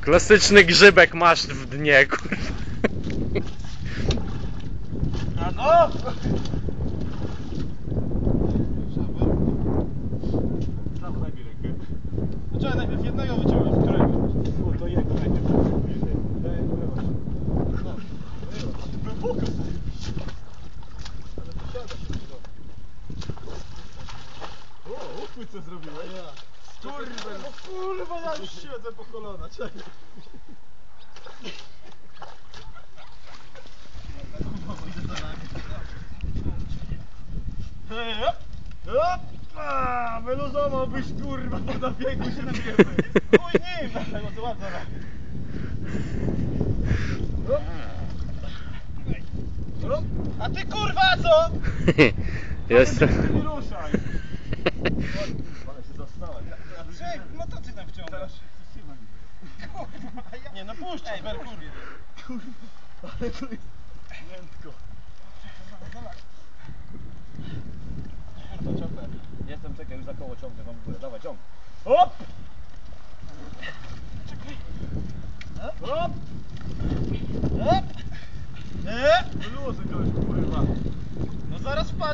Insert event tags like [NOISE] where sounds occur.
Klasyczny grzybek masz w dnie, kurwa. A no! No najpierw jednego wyciągnąć, którego? O, to jego najpierw. Daj, wyłącz. No, O, uchwyt co zrobiłeś? Kurwa, no kurwa, ja już siedzę po kolana, czekaj. Hej, hop, hop, a, wyluzowałbyś kurwa, bo na biegu się nabiemy. Chuj nim, dlatego to łap zaraz. A ty kurwa co? [LAUGHS] Jestem. Nie ruszaj. Przek, motocyklem wciągasz. Kurwa, a ja... Nie, no puść, Ej, wer, kurwa. Kurwa, ale to jest miętko. Kurwa, ciągnę. Jestem, czekaj, już za koło ciągnę, mam w górę. Dawaj, ciąg. Hop! Czekaj. Hop! Hop! Hop! Hop! Luzy gość, kurwa. No zaraz wpadł.